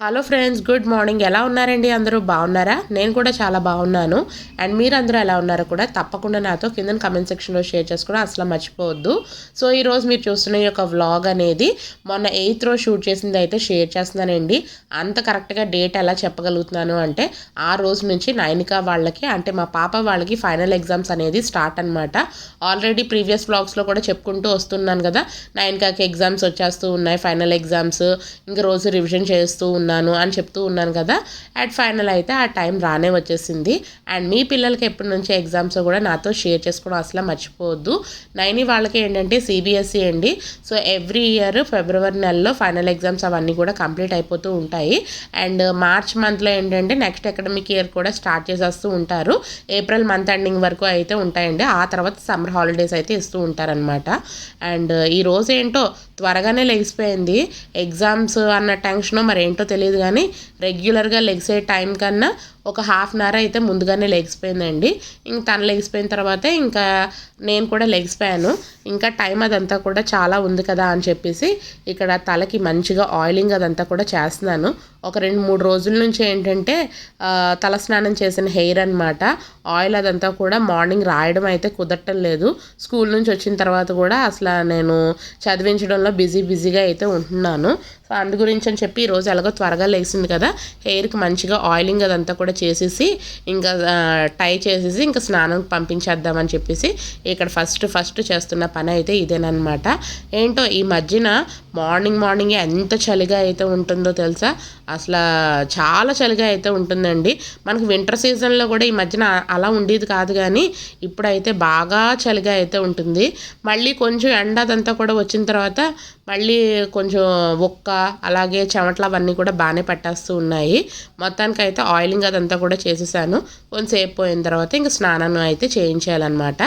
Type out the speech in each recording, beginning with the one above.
Hello friends good morning ఎలా ఉన్నారండి అందరూ? బాగున్నారా? నేను కూడా చాలా బాగున్నాను. అండ్ మీరు అందరూ ఎలా ఉన్నారో కూడా తప్పకుండా నాతో కింద కమెంట్ సెక్షన్లో షేర్ చేసుకోవడం అసలు మర్చిపోవద్దు. సో ఈరోజు మీరు చూస్తున్న ఈ యొక్క వ్లాగ్ అనేది మొన్న ఎయిత్ రోజు షూట్ చేసింది అయితే షేర్ చేస్తున్నానండి. అంత కరెక్ట్గా డేట్ ఎలా చెప్పగలుగుతున్నాను అంటే ఆ రోజు నుంచి నైనిక వాళ్ళకి అంటే మా పాప వాళ్ళకి ఫైనల్ ఎగ్జామ్స్ అనేది స్టార్ట్ అనమాట ఆల్రెడీ ప్రీవియస్ వ్లాగ్స్లో కూడా చెప్పుకుంటూ వస్తున్నాను కదా నైనికాకి ఎగ్జామ్స్ వచ్చేస్తూ ఉన్నాయి ఫైనల్ ఎగ్జామ్స్ ఇంకా రోజు రివిజన్ చేస్తూ ఉన్నాను అని చెప్తూ ఉన్నాను కదా. అట్ ఫైనల్ అయితే ఆ టైం రానే వచ్చేసింది. అండ్ మీ పిల్లలకి ఎప్పటి నుంచి ఎగ్జామ్స్ కూడా నాతో షేర్ చేసుకోవడం అసలు మర్చిపోవద్దు. నైని వాళ్ళకి ఏంటంటే సిబిఎస్ఈ అండి. సో ఎవ్రీ ఇయర్ ఫిబ్రవరి నెలలో ఫైనల్ ఎగ్జామ్స్ అవన్నీ కూడా కంప్లీట్ అయిపోతూ ఉంటాయి. అండ్ మార్చ్ మంత్లో ఏంటంటే నెక్స్ట్ అకాడమిక్ ఇయర్ కూడా స్టార్ట్ చేసేస్తూ ఉంటారు. ఏప్రిల్ మంత్ ఎండింగ్ వరకు అయితే ఉంటాయండి. ఆ తర్వాత సమ్మర్ హాలిడేస్ అయితే ఇస్తూ ఉంటారనమాట అండ్ ఈ రోజు ఏంటో త్వరగానే లెగిసిపోయింది ఎగ్జామ్స్ అన్న టెన్షన్ మరి ఏంటో తెలియదు కానీ రెగ్యులర్గా లెగ్సే టైం కన్నా ఒక హాఫ్ అన్ అవర్ అయితే ముందుగానే లెగిసిపోయిందండి ఇంక తను లెగిసిపోయిన తర్వాతే ఇంకా నేను కూడా లెగిసిపోయాను ఇంకా టైం అదంతా కూడా చాలా ఉంది కదా అని చెప్పేసి ఇక్కడ తలకి మంచిగా ఆయిలింగ్ అదంతా కూడా చేస్తున్నాను. ఒక రెండు మూడు రోజుల నుంచి ఏంటంటే తల స్నానం చేసిన హెయిర్ అనమాట ఆయిల్ అదంతా కూడా మార్నింగ్ రాయడం అయితే కుదరటం లేదు. స్కూల్ నుంచి వచ్చిన తర్వాత కూడా అసలు నేను చదివించడంలో బిజీ బిజీగా అయితే ఉంటున్నాను. సో అందు గురించి అని చెప్పి ఈరోజు ఎలాగో త్వరగా లేచింది కదా. హెయిర్కి మంచిగా ఆయిలింగ్ అదంతా కూడా చేసేసి ఇంకా టై చేసేసి ఇంకా స్నానం పంపించేద్దామని చెప్పేసి ఇక్కడ ఫస్ట్ ఫస్ట్ చేస్తున్న పని అయితే ఇదేనమాట ఏంటో ఈ మధ్యన మార్నింగ్ మార్నింగ్ ఎంత చలిగా అయితే ఉంటుందో తెలుసా? అసలు చాలా చలిగా అయితే ఉంటుందండి. మనకు వింటర్ సీజన్లో కూడా ఈ మధ్యన అలా ఉండేది కాదు కానీ ఇప్పుడైతే బాగా చలిగా అయితే ఉంటుంది. మళ్ళీ కొంచెం ఎండ అదంతా కూడా వచ్చిన తర్వాత మళ్ళీ కొంచెం ఒక్క అలాగే చెమటలు అవన్నీ కూడా బాగానే పట్టేస్తూ ఉన్నాయి. మొత్తానికి అయితే ఆయిలింగ్ అదంతా కూడా చేసేసాను. కొంచెంసేపు పోయిన తర్వాత ఇంకా స్నానం అయితే చేయించాలన్నమాట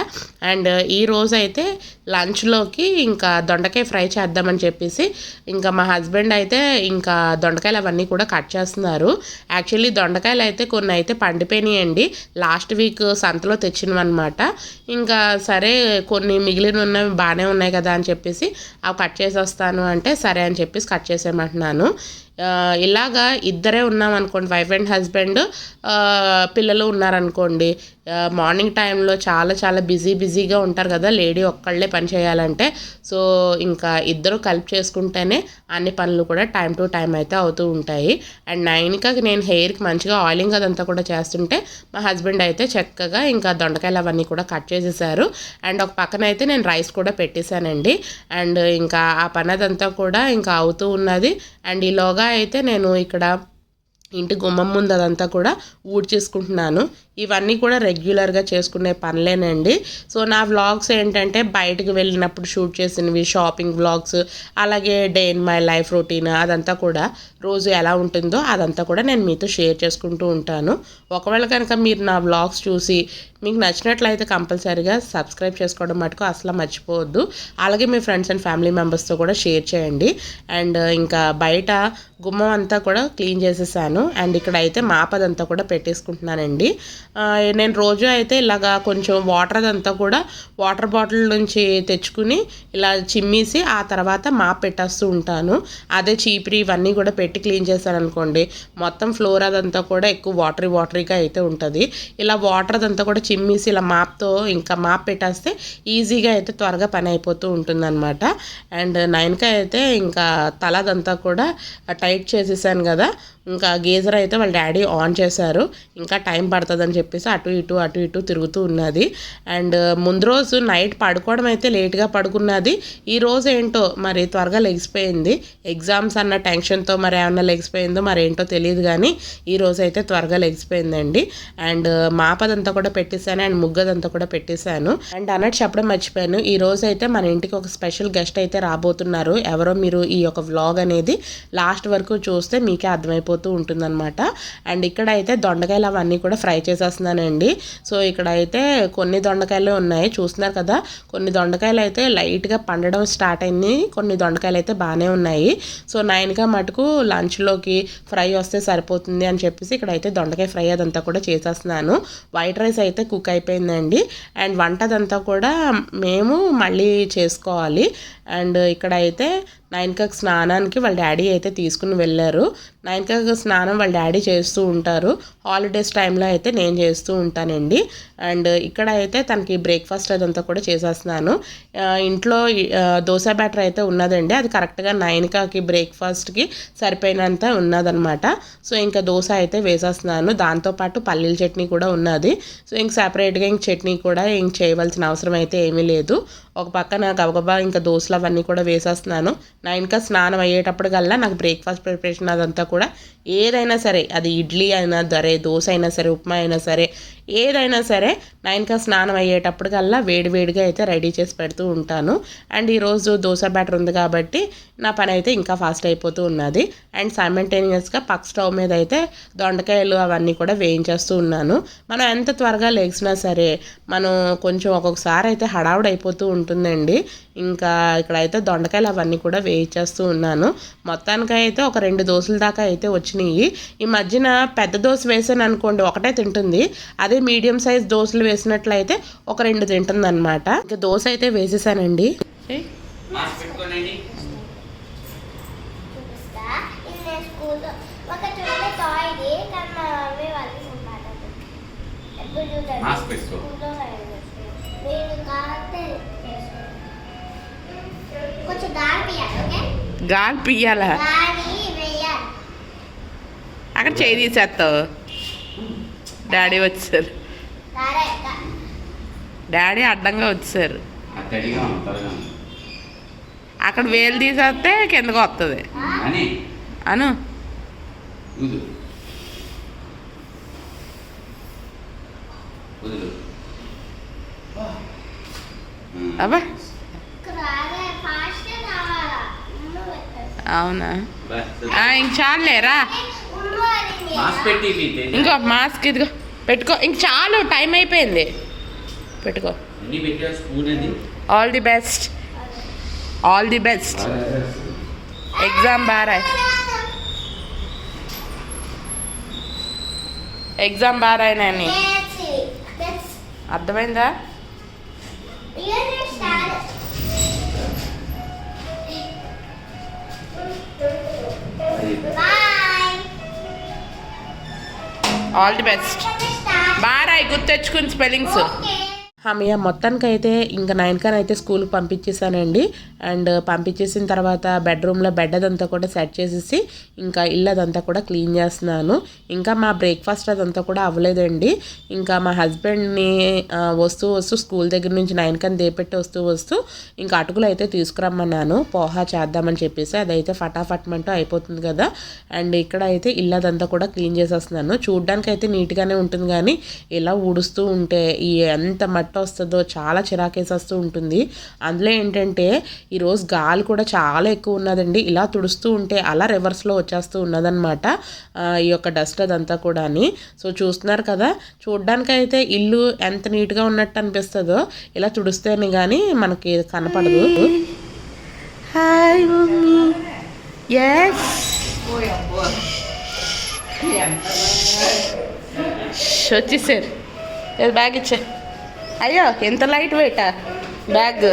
అండ్ ఈ రోజు అయితే లంచ్లోకి ఇంకా దొండకాయ ఫ్రై చేద్దామని చెప్పేసి ఇంకా మా హస్బెండ్ అయితే ఇంకా దొండకాయలు అవన్నీ కూడా కట్ చేస్తున్నారు. యాక్చువల్లీ దొండకాయలు అయితే కొన్ని అయితే పండిపోయినాయండి. లాస్ట్ వీక్ సంతలో తెచ్చినవన్నమాట. ఇంకా సరే కొన్ని మిగిలిన ఉన్నవి బాగానే ఉన్నాయి కదా అని చెప్పేసి అవి కట్ చేసేస్తాను. అంటే సరే అని చెప్పేసి కట్ చేసేయమంటున్నాను. ఇలాగా ఇద్దరే ఉన్నాం అనుకోండి వైఫ్ అండ్ హస్బెండ్ పిల్లలు ఉన్నారనుకోండి మార్నింగ్ టైంలో చాలా చాలా బిజీ బిజీగా ఉంటారు కదా లేడీ ఒక్కళ్ళే పని చేయాలంటే. సో ఇంకా ఇద్దరు కలిపి చేసుకుంటేనే అన్ని పనులు కూడా టైం టు టైం అయితే అవుతూ ఉంటాయి. అండ్ నైన్కి నేను హెయిర్కి మంచిగా ఆయిలింగ్ అదంతా కూడా చేస్తుంటే మా హస్బెండ్ అయితే చక్కగా ఇంకా దొండకాయలు అవన్నీ కూడా కట్ చేసేసారు. అండ్ ఒక పక్కన అయితే నేను రైస్ కూడా పెట్టేశానండి. అండ్ ఇంకా ఆ పని అదంతా కూడా ఇంకా అవుతూ ఉన్నది. అండ్ ఈలోగా అయితే నేను ఇక్కడ ఇంటి గుమ్మం ముందు అదంతా కూడా ఊడ్చేసుకుంటున్నాను. ఇవన్నీ కూడా రెగ్యులర్గా చేసుకునే పనులేనండి. సో నా వ్లాగ్స్ ఏంటంటే బయటకు వెళ్ళినప్పుడు షూట్ చేసినవి షాపింగ్ వ్లాగ్స్ అలాగే day in my life routine అదంతా కూడా రోజు ఎలా ఉంటుందో అదంతా కూడా నేను మీతో షేర్ చేసుకుంటూ ఉంటాను. ఒకవేళ కనుక మీరు నా వ్లాగ్స్ చూసి మీకు నచ్చినట్లయితే కంపల్సరీగా సబ్స్క్రైబ్ చేసుకోవడం మటుకు అసలు మర్చిపోవద్దు. అలాగే మీ ఫ్రెండ్స్ అండ్ ఫ్యామిలీ మెంబర్స్తో కూడా షేర్ చేయండి. అండ్ ఇంకా బయట గుమ్మం అంతా కూడా క్లీన్ చేసేసాను. అండ్ ఇక్కడ అయితే మాపదంతా కూడా పెట్టేసుకుంటున్నానండి. నేను రోజు అయితే ఇలాగా కొంచెం వాటర్ అదంతా కూడా వాటర్ బాటిల్ నుంచి తెచ్చుకుని ఇలా చిమ్మేసి ఆ తర్వాత మాప్ పెట్టేస్తూ ఉంటాను. అదే చీపిరి ఇవన్నీ కూడా పెట్టి క్లీన్ చేశాను అనుకోండి మొత్తం ఫ్లోర్ అదంతా కూడా ఎక్కువ వాటరీ వాటరీగా అయితే ఉంటుంది. ఇలా వాటర్ అదంతా కూడా చిమ్మేసి ఇలా మాప్తో ఇంకా మాప్ పెట్టేస్తే ఈజీగా అయితే త్వరగా పని అయిపోతూ ఉంటుందన్నమాట. అండ్ నైన్కి అయితే ఇంకా తలదంతా కూడా టైట్ చేసేసాను కదా ఇంకా గీజర్ అయితే వాళ్ళ డాడీ ఆన్ చేశారు. ఇంకా టైం పడుతుందని చెప్పేసి అటు ఇటు అటు ఇటు తిరుగుతూ ఉన్నది. అండ్ ముందు రోజు నైట్ పడుకోవడం అయితే లేట్గా పడుకున్నది. ఈ రోజు ఏంటో మరి త్వరగా లెగిసిపోయింది ఎగ్జామ్స్ అన్న టెన్షన్తో మరి ఏమన్నా లెగిసిపోయిందో మరి ఏంటో తెలియదు కానీ ఈ రోజు అయితే త్వరగా లెగిసిపోయిందండి అండ్ మాపదంతా కూడా పెట్టేశాను అండ్ ముగ్గదంతా కూడా పెట్టేశాను. అండ్ అన్నట్టు చెప్పడం మర్చిపోయాను. ఈ రోజు అయితే మన ఇంటికి ఒక స్పెషల్ గెస్ట్ అయితే రాబోతున్నారు. ఎవరో మీరు ఈ యొక్క వ్లాగ్ అనేది లాస్ట్ వరకు చూస్తే మీకే అర్థమైపోతూ ఉంటుందన్నమాట. అండ్ ఇక్కడ అయితే దొండకాయలు అవన్నీ కూడా ఫ్రై చేసేస్తున్నానండి. సో ఇక్కడ అయితే కొన్ని దొండకాయలు ఉన్నాయి. చూస్తున్నారు కదా కొన్ని దొండకాయలు అయితే లైట్గా పండడం స్టార్ట్ అయింది. కొన్ని దొండకాయలు అయితే బాగానే ఉన్నాయి. సో నైన్గా మటుకు లంచ్లోకి ఫ్రై వస్తే సరిపోతుంది అని చెప్పేసి ఇక్కడ అయితే దొండకాయ ఫ్రై అదంతా కూడా చేసేస్తున్నాను. వైట్ రైస్ అయితే కుక్ అయిపోయిందండి. అండ్ వంట అదంతా కూడా మేము మళ్ళీ చేసుకోవాలి. అండ్ ఇక్కడ అయితే నైన్కకు స్నానానికి వాళ్ళ డాడీ అయితే తీసుకుని వెళ్ళారు. నైన్కకు స్నానం వాళ్ళ డాడీ చేస్తూ ఉంటారు. హాలిడేస్ టైంలో అయితే నేను చేస్తూ ఉంటానండి. అండ్ ఇక్కడ అయితే తనకి బ్రేక్ఫాస్ట్ అదంతా కూడా చేసేస్తున్నాను. ఇంట్లో దోశ బ్యాటర్ అయితే ఉన్నదండి. అది కరెక్ట్గా నైన్కాకి బ్రేక్ఫాస్ట్కి సరిపోయినంత ఉన్నదనమాట సో ఇంకా దోశ అయితే వేసేస్తున్నాను. దాంతోపాటు పల్లీల చట్నీ కూడా ఉన్నది. సో ఇంక సపరేట్గా ఇంక చట్నీ కూడా ఇంక చేయవలసిన అవసరం అయితే ఏమీ లేదు. ఒక పక్కన గబగబా ఇంకా దోశలు అవన్నీ కూడా వేసేస్తున్నాను. నైన్కా స్నానం అయ్యేటప్పటికల్లా నాకు బ్రేక్ఫాస్ట్ ప్రిపరేషన్ అదంతా కూడా ఏదైనా సరే అది ఇడ్లీ అయినా సరే దోశ అయినా సరే ఉప్మా అయినా సరే ఏదైనా సరే నైన్కా స్నానం అయ్యేటప్పటికల్లా వేడివేడిగా అయితే రెడీ చేసి పెడుతూ ఉంటాను. అండ్ ఈరోజు దోశ బ్యాటర్ ఉంది కాబట్టి నా పని అయితే ఇంకా ఫాస్ట్ అయిపోతూ ఉన్నది. అండ్ సైమంటేనియస్గా పక్ స్టవ్ మీద అయితే దొండకాయలు అవన్నీ కూడా వేయించేస్తూ ఉన్నాను. మనం ఎంత త్వరగా లేచినా సరే మనం కొంచెం ఒక్కొక్కసారి అయితే హడావుడైపోతూ అయిపోతూ ఉంటుందండి. ఇంకా ఇక్కడైతే దొండకాయలు అవన్నీ కూడా వేయించేస్తూ ఉన్నాను. మొత్తానికి అయితే ఒక రెండు దోశల దాకా అయితే వచ్చి వచ్చినాయి. ఈ మధ్యన పెద్ద దోశ వేసాను అనుకోండి ఒకటే తింటుంది. అదే మీడియం సైజ్ దోశలు వేసినట్లయితే ఒక రెండు తింటుంది అనమాట ఇంకా దోశ అయితే వేసేసానండి. గాలి పియ్యాలా అక్కడ చేయి తీసేస్తావు. డాడీ వచ్చారు. డాడీ అడ్డంగా వచ్చారు. అక్కడ వేలు తీసేస్తే కిందకు వస్తుంది అని. అబ్బా. అవునా? ఇంక చాలులేరా ఉమ్ము అనింది మాస్క్ పెట్టి ఇవి ఇంకో మాస్క్ ఇదిగో పెట్టుకో. ఇంక చాలు టైం అయిపోయింది. పెట్టుకో. All the best all the best exam బాగా ఎగ్జామ్ బాగా అర్థమైందా? ఆల్ ది బెస్ట్ బాగా రాయి గుర్తు తెచ్చుకుని స్పెల్లింగ్స్ హామయ్య మొత్తానికి అయితే ఇంకా నైన్కాన్ అయితే స్కూల్కి పంపించేసానండి అండ్ పంపించేసిన తర్వాత బెడ్రూమ్లో బెడ్ అదంతా కూడా సెట్ చేసేసి ఇంకా ఇల్లు అదంతా కూడా క్లీన్ చేస్తున్నాను. ఇంకా మా బ్రేక్ఫాస్ట్ అదంతా కూడా అవ్వలేదండి. ఇంకా మా హస్బెండ్ని వస్తూ వస్తూ స్కూల్ దగ్గర నుంచి నైన్కాన్ దేపెట్టి వస్తూ వస్తూ ఇంకా అటుకులు అయితే తీసుకురమ్మన్నాను. పోహా చేద్దామని చెప్పేసి అదైతే ఫటాఫట్మంటూ అయిపోతుంది కదా. అండ్ ఇక్కడ అయితే ఇల్లు అదంతా కూడా క్లీన్ చేసేస్తున్నాను. చూడ్డానికి అయితే నీట్గానే ఉంటుంది కానీ ఇలా ఊడుస్తూ ఉంటే ఈ ఎంత మట్టి వస్తుందో చాలా చిరాకేసేస్తూ ఉంటుంది. అందులో ఏంటంటే ఈరోజు గాలి కూడా చాలా ఎక్కువ ఉన్నదండి. ఇలా తుడుస్తూ ఉంటే అలా రివర్స్లో వచ్చేస్తూ ఉన్నదనమాట ఈ యొక్క డస్ట్ అదంతా కూడా సో చూస్తున్నారు కదా చూడ్డానికి అయితే ఇల్లు ఎంత నీట్గా ఉన్నట్టు అనిపిస్తుందో ఇలా తుడిస్తేనే కానీ మనకి కనపడదు. హాయ్ వచ్చేసారు. బ్యాగ్ ఇచ్చే అయ్యో ఎంత లైట్ వెయిట్ బ్యాగ్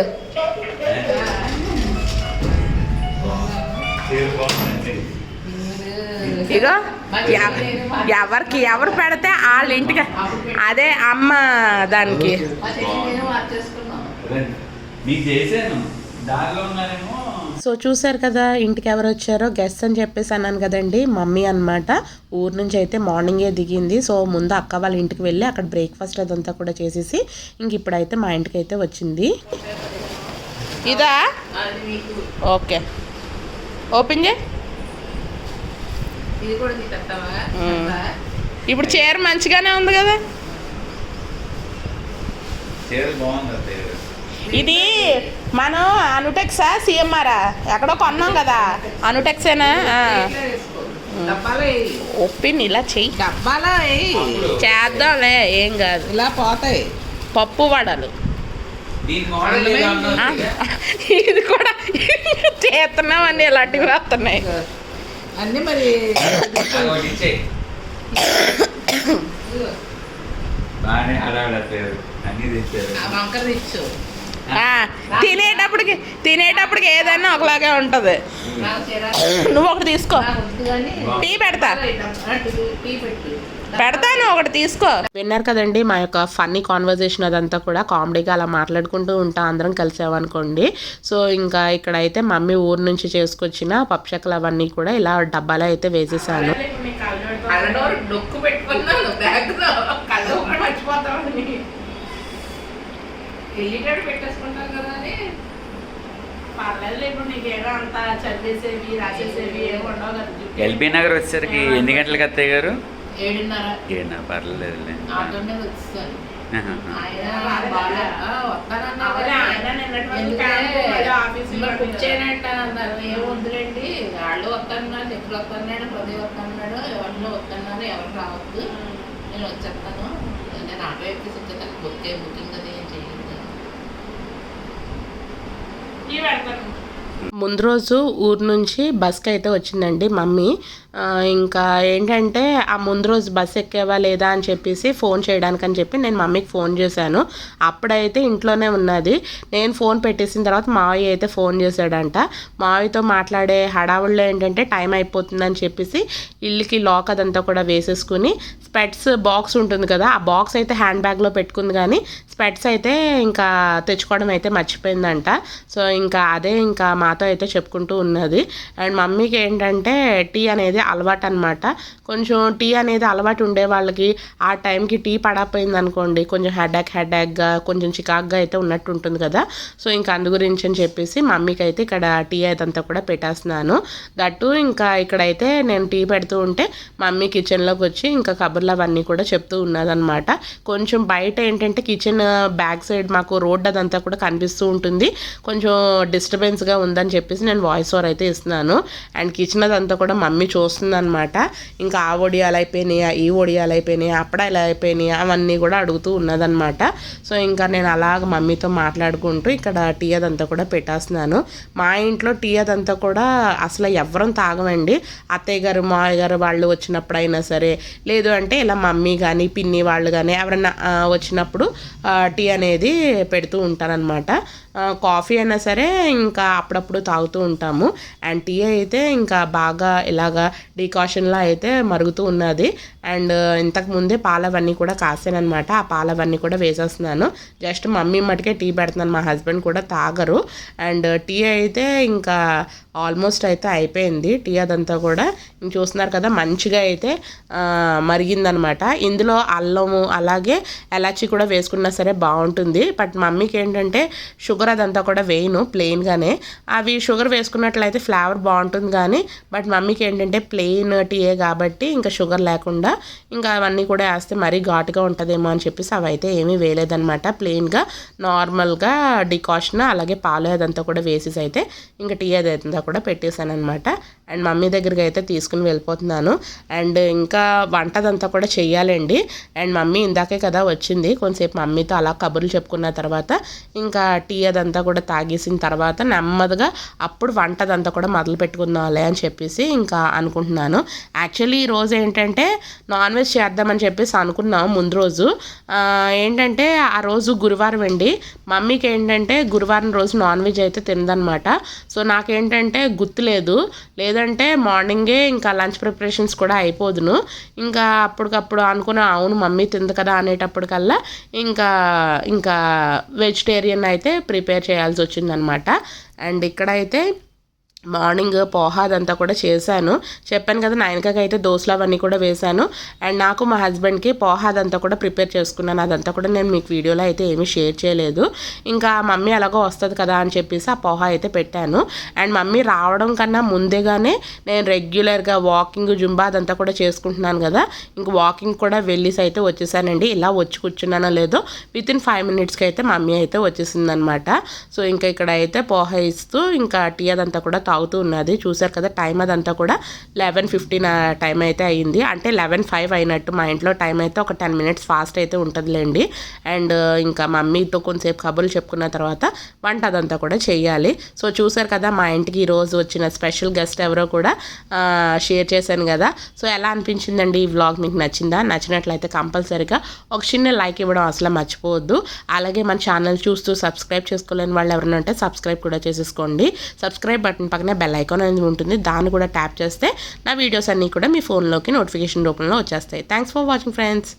ఇగో ఎవరికి ఎవరు పెడితే వాళ్ళ ఇంటికి అదే అమ్మ దానికి చేశాను దారిలో ఉన్నారేమో సో చూశారు కదా ఇంటికి ఎవరు వచ్చారో? గెస్ట్ అని చెప్పేసి అన్నాను కదండి మమ్మీ అన్నమాట. ఊరు నుంచి అయితే మార్నింగే దిగింది. సో ముందు అక్క వాళ్ళ ఇంటికి వెళ్ళి అక్కడ బ్రేక్ఫాస్ట్ అదంతా కూడా చేసేసి ఇంక ఇప్పుడైతే మా ఇంటికి అయితే వచ్చింది. ఇదా? ఓకే. ఓపెన్ చే ఇది కూడా తీసేస్తావా మ్మ్. ఇప్పుడు చీర మంచిగానే ఉంది కదా? చీర బాగుంది. ఇది మనం అనుటెక్సా సిఎంఆరా ఎక్కడో కొన్నాం కదా. అనుటెక్సేనా. ఓపెన్ ఇలా చెయ్యి. డబ్బాలో. చేద్దాంలే ఏం కాదు. ఇలా పోతాయి. పప్పు వడలు? ఇది కూడా చేస్తున్నామండి ఇలాంటివి వస్తున్నాయి. అన్ని మరి బాగానే గారు. అన్నీ తెచ్చారు. ఆ వంకర ఇచ్చు ఆ, తినేటప్పటికి తినేటప్పటికి ఏదైనా ఒకలాగే ఉంటుంది. నువ్వు ఒకటి తీసుకో. టీ పెడతా. పెడతాను ఒకటి తీసుకో. విన్నారు కదండి మా యొక్క ఫన్నీ కాన్వర్జేషన్ అదంతా కూడా కామెడీగా అలా మాట్లాడుకుంటూ ఉంటా అందరం కలిసామనుకోండి. సో ఇంకా ఇక్కడైతే మమ్మీ ఊరు నుంచి చేసుకొచ్చిన పప్షకలు అవన్నీ కూడా ఇలా డబ్బాలో అయితే వేసేసాను. పెట్టేసుకుంటాం కదా పర్లేదు ఇప్పుడు నీకేదో అంత చదివేసేవి రాసేసేవి ఏమి ఉండవు కదా ఎల్బీ నగర్ వచ్చేసరికి ఎన్ని గంటలకు అత్తయ్య గారు? ఏడున్నర. ఏనా పర్లేదులే. ఆటో మీద అన్నారు. ఏం వద్దులేండి వాళ్ళు వస్తున్నాడు వస్తున్నాడు ఎవరిలో వస్తున్నారు ఎవరు రావద్దు. నేను వచ్చేస్తాను. నేను ఆటో ఎక్కి వచ్చేస్తాను. బుక్ బుకింగ్ అది ఏం చేయలేదు ఇవి పెడతాను ముందు రోజు ఊరు నుంచి బస్కి అయితే వచ్చిందండి మమ్మీ. ఇంకా ఏంటంటే ఆ ముందు రోజు బస్ ఎక్కేవా లేదా? అని చెప్పేసి ఫోన్ చేయడానికి అని చెప్పి నేను మమ్మీకి ఫోన్ చేశాను. అప్పుడైతే ఇంట్లోనే ఉన్నది. నేను ఫోన్ పెట్టేసిన తర్వాత మావయ్య అయితే ఫోన్ చేశాడంట. మావయ్యతో మాట్లాడే హడావుల్లో ఏంటంటే టైం అయిపోతుందని చెప్పేసి ఇల్లుకి లాక్ అదంతా కూడా వేసేసుకుని స్పెట్స్ బాక్స్ ఉంటుంది కదా ఆ బాక్స్ అయితే హ్యాండ్ బ్యాగ్లో పెట్టుకుంది కానీ స్పెట్స్ అయితే ఇంకా తెచ్చుకోవడం అయితే మర్చిపోయిందంట. సో ఇంకా అదే ఇంకా మాతో అయితే చెప్పుకుంటూ ఉన్నది. అండ్ మమ్మీకి ఏంటంటే టీ అనేది అలవాటు అనమాట కొంచెం టీ అనేది అలవాటు ఉండే వాళ్ళకి ఆ టైంకి టీ పడకపోయింది అనుకోండి కొంచెం హెడ్యాక్ హెడ్యాక్గా కొంచెం చికాక్గా అయితే ఉన్నట్టు ఉంటుంది కదా. సో ఇంకా అందు గురించి అని చెప్పేసి మమ్మీకి అయితే ఇక్కడ టీ అదంతా కూడా పెట్టేస్తున్నాను. దట్టు ఇంకా ఇక్కడైతే నేను టీ పెడుతూ ఉంటే మమ్మీ కిచెన్లోకి వచ్చి ఇంకా కబుర్లు అవన్నీ కూడా చెప్తూ ఉన్నదన్నమాట. కొంచెం బయట ఏంటంటే కిచెన్ బ్యాక్ సైడ్ మాకు రోడ్ అదంతా కూడా కనిపిస్తూ ఉంటుంది. కొంచెం డిస్టర్బెన్స్గా ఉందని చెప్పేసి నేను వాయిస్ ఓవర్ అయితే ఇస్తున్నాను. అండ్ కిచెన్ అదంతా కూడా మమ్మీ చూ వస్తుందనమాట ఇంకా ఆ ఒడియాలు అయిపోయినాయా ఈ ఒడియాలు అయిపోయినాయా అప్పుడ ఇలా అయిపోయినాయా అవన్నీ కూడా అడుగుతూ ఉన్నదనమాట సో ఇంకా నేను అలాగ మమ్మీతో మాట్లాడుకుంటూ ఇక్కడ టీ అదంతా కూడా పెట్టేస్తున్నాను. మా ఇంట్లో టీ అదంతా కూడా అసలు ఎవరం తాగమండి. అత్తయ్య గారు మావయ్య గారు వాళ్ళు వచ్చినప్పుడైనా సరే లేదు అంటే ఇలా మమ్మీ కానీ పిన్ని వాళ్ళు కానీ ఎవరైనా వచ్చినప్పుడు టీ అనేది పెడుతూ ఉంటారనమాట కాఫీ అయినా సరే ఇంకా అప్పుడప్పుడు తాగుతూ ఉంటాము. అండ్ టీ అయితే ఇంకా బాగా ఇలాగా డికాషన్లా అయితే మరుగుతూ ఉన్నది. అండ్ ఇంతకుముందే పాలవన్నీ కూడా కాసానమాట ఆ పాలవన్నీ కూడా వేసేస్తున్నాను. జస్ట్ మమ్మీ మటుకే టీ పెడుతున్నాను మా హస్బెండ్ కూడా తాగరు. అండ్ టీ అయితే ఇంకా ఆల్మోస్ట్ అయితే అయిపోయింది. టీ అదంతా కూడా. చూస్తున్నారు కదా మంచిగా అయితే మరిగిందనమాట. ఇందులో అల్లము అలాగే ఎలాచి కూడా వేసుకున్నా సరే బాగుంటుంది. బట్ మమ్మీకి ఏంటంటే షుగర్ అదంతా కూడా వేయను ప్లెయిన్గానే. అవి షుగర్ వేసుకున్నట్లయితే ఫ్లేవర్ బాగుంటుంది కానీ బట్ మమ్మీకి ఏంటంటే ప్లెయిన్ టీయే కాబట్టి ఇంకా షుగర్ లేకుండా ఇంకా అవన్నీ కూడా వేస్తే మరీ ఘాటుగా ఉంటుందేమో అని చెప్పేసి అవి అయితే ఏమీ వేయలేదనమాట. ప్లెయిన్గా నార్మల్గా డికాషన్ అలాగే పాలు అదంతా కూడా వేసేసి అయితే ఇంకా టీ అదంతా కూడా పెట్టేశాను అనమాట అండ్ మమ్మీ దగ్గరికి అయితే తీసుకుని వెళ్ళిపోతున్నాను. అండ్ ఇంకా వంటదంతా కూడా చెయ్యాలండి. అండ్ మమ్మీ ఇందాకే కదా వచ్చింది. కొంతసేపు మమ్మీతో అలా కబుర్లు చెప్పుకున్న తర్వాత ఇంకా టీ అదంతా కూడా తాగేసిన తర్వాత నెమ్మదిగా అప్పుడు వంటదంతా కూడా మొదలు పెట్టుకుందాంలే అని చెప్పేసి ఇంకా అనుకుంటున్నాను. యాక్చువల్లీ ఈ రోజు ఏంటంటే నాన్ వెజ్ చేద్దామని చెప్పేసి అనుకున్నాం ముందు రోజు. ఏంటంటే ఆ రోజు గురువారం అండి. మమ్మీకి ఏంటంటే గురువారం రోజు నాన్ వెజ్ అయితే తినదనమాట సో నాకేంటంటే గుర్తులేదు. లేదంటే మార్నింగే ఇంకా లంచ్ ప్రిపరేషన్స్ కూడా అయిపోదును. ఇంకా అప్పటికప్పుడు అనుకున్న అవును మమ్మీ తింది కదా అనేటప్పటికల్లా ఇంకా ఇంకా వెజిటేరియన్ అయితే ప్రిపేర్ చేయాల్సి వచ్చిందనమాట. అండ్ ఇక్కడైతే మార్నింగ్ పోహా అదంతా కూడా చేశాను. చెప్పాను కదా నాయనకకి అయితే దోశలు అవన్నీ కూడా వేశాను. అండ్ నాకు మా హస్బెండ్కి పోహా అదంతా కూడా ప్రిపేర్ చేసుకున్నాను. అదంతా కూడా నేను మీకు వీడియోలో అయితే ఏమీ షేర్ చేయలేదు. ఇంకా మమ్మీ అలాగో వస్తుంది కదా అని చెప్పేసి ఆ పోహా అయితే పెట్టాను. అండ్ మమ్మీ రావడం కన్నా ముందేగానే నేను రెగ్యులర్గా వాకింగ్ జుంబా అదంతా కూడా చేసుకుంటున్నాను కదా ఇంక వాకింగ్ కూడా వెళ్ళేసి అయితే వచ్చేసానండి. ఇలా వచ్చి కూర్చున్నానో లేదో విత్ ఇన్ ఫైవ్ మినిట్స్కి అయితే మమ్మీ అయితే వచ్చేసింది అనమాట సో ఇంకా ఇక్కడ అయితే పోహా ఇస్తూ ఇంకా టీ అదంతా కూడా తాగుతూ ఉన్నది చూసారు కదా టైం అదంతా కూడా లెవెన్ ఫిఫ్టీన్ టైం అయితే అయ్యింది అంటే లెవెన్ ఫైవ్ అయినట్టు మా ఇంట్లో టైం అయితే ఒక టెన్ మినిట్స్ ఫాస్ట్ అయితే ఉంటుందిలేండి. అండ్ ఇంకా మమ్మీతో కొంతసేపు కబుర్లు చెప్పుకున్న తర్వాత వంట అదంతా కూడా చేయాలి సో చూసారు కదా మా ఇంటికి ఈరోజు వచ్చిన స్పెషల్ గెస్ట్ ఎవరో కూడా షేర్ చేశాను కదా. సో ఎలా అనిపించిందండి ఈ వ్లాగ్? మీకు నచ్చిందా? నచ్చినట్లయితే కంపల్సరీగా ఒక చిన్న లైక్ ఇవ్వడం అసలు మర్చిపోవద్దు. అలాగే మన ఛానల్ చూస్తూ సబ్స్క్రైబ్ చేసుకోలేని వాళ్ళు ఎవరైనా ఉంటే సబ్స్క్రైబ్ కూడా చేసేసుకోండి. సబ్స్క్రైబ్ బటన్ పక్కనే బెల్ ఐకాన్ అనేది ఉంటుంది. దాన్ని కూడా ట్యాప్ చేస్తే నా వీడియోస్ అన్నీ కూడా మీ ఫోన్లోకి నోటిఫికేషన్ రూపంలో వచ్చేస్తాయి. Thanks for watching friends